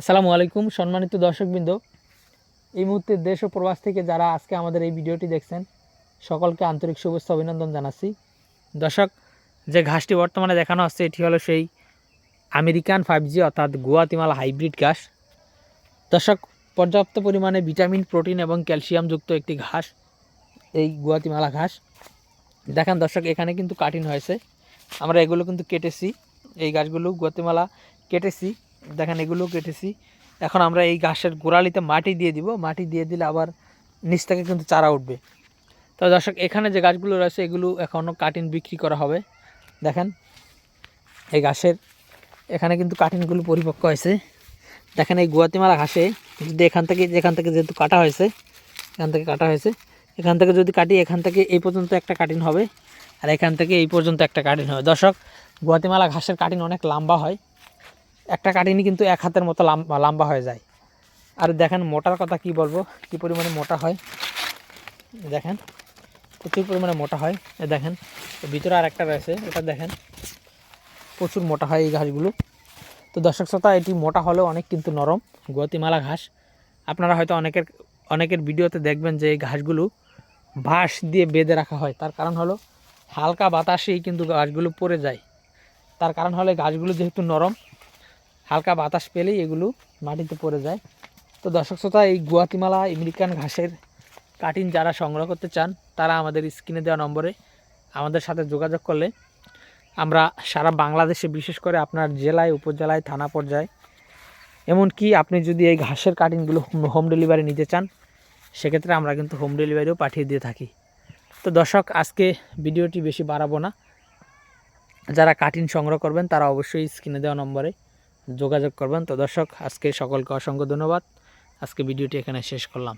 আসসালামু আলাইকুম সম্মানিত দর্শকবৃন্দ। এই মুহূর্তে দেশ ও প্রবাস থেকে যারা আজকে আমাদের এই ভিডিওটি দেখছেন, সকলকে আন্তরিক শুভেচ্ছা অভিনন্দন জানাচ্ছি। দর্শক, যে ঘাসটি বর্তমানে দেখানো হচ্ছে, এটি হলো সেই আমেরিকান ফাইভ জি অর্থাৎ গুয়াতিমালা হাইব্রিড ঘাস। দর্শক, পর্যাপ্ত পরিমাণে ভিটামিন, প্রোটিন এবং ক্যালসিয়ামযুক্ত একটি ঘাস, এই গুয়াতিমালা ঘাস। দেখেন দর্শক, এখানে কিন্তু কাটিং হয়েছে। আমরা এগুলো কিন্তু কেটেছি, এই গাছগুলো গুয়াতিমালা কেটেছি। দেখেন এগুলো কেটেছি। এখন আমরা এই ঘাসের গোড়ালিতে মাটি দিয়ে দিব। মাটি দিয়ে দিলে আবার নিচ থেকে কিন্তু চারা উঠবে। তো দর্শক, এখানে যে গাছগুলো রয়েছে, এগুলো এখনও কাটিং বিক্রি করা হবে। দেখেন, এই ঘাসের এখানে কিন্তু কাটিংগুলো পরিপক্ক হয়েছে। দেখেন, এই গুয়াতিমালা ঘাসে যদি এখান থেকে, যেখান থেকে যেহেতু কাটা হয়েছে, এখান থেকে কাটা হয়েছে, এখান থেকে যদি কাটি, এখান থেকে এই পর্যন্ত একটা কাটিং হবে। আর এখান থেকে এই পর্যন্ত একটা কাটিং হবে। দর্শক গুয়াতিমালা ঘাসের কাটিং অনেক লম্বা হয়। একটা কাটিনি কিন্তু এক হাতের মতো লাম্বা লম্বা হয়ে যায়। আর দেখেন মোটার কথা কি বলব? কি পরিমাণে মোটা হয়? দেখেন, প্রচুর পরিমাণে মোটা হয়। দেখেন, ভিতরে আর একটা রয়েছে, এটা দেখেন, প্রচুর মোটা হয় এই ঘাসগুলো। তো দর্শক শ্রোতা, এটি মোটা হলেও অনেক কিন্তু নরম গুয়াতিমালা ঘাস। আপনারা হয়তো অনেকের অনেকের ভিডিওতে দেখবেন যে এই ঘাসগুলো বাঁশ দিয়ে বেঁধে রাখা হয়। তার কারণ হলো হালকা বাতাসেই কিন্তু গাছগুলো পড়ে যায়। তার কারণ হলো গাছগুলো যেহেতু নরম হালকা বাতাস পেলেই এগুলো মাটিতে পড়ে যায়। তো দর্শক শ্রোতা, এই গুয়াতিমালা আমেরিকান ঘাসের কাটিং যারা সংগ্রহ করতে চান, তারা আমাদের স্ক্রিনে দেওয়া নম্বরে আমাদের সাথে যোগাযোগ করলে আমরা সারা বাংলাদেশে বিশেষ করে আপনার জেলায়, উপজেলায়, থানা পর্যায়ে, এমনকি আপনি যদি এই ঘাসের কাটিংগুলো হোম ডেলিভারি নিতে চান, সেক্ষেত্রে আমরা কিন্তু হোম ডেলিভারিও পাঠিয়ে দিয়ে থাকি। তো দর্শক, আজকে ভিডিওটি বেশি বাড়াবো না। যারা কাটিং সংগ্রহ করবেন, তারা অবশ্যই স্ক্রিনে দেওয়া নম্বরে যোগাযোগ করবেন। তো দর্শক আজকে সকলকে অসংখ্য ধন্যবাদ। আজকে ভিডিওটি এখানে শেষ করলাম।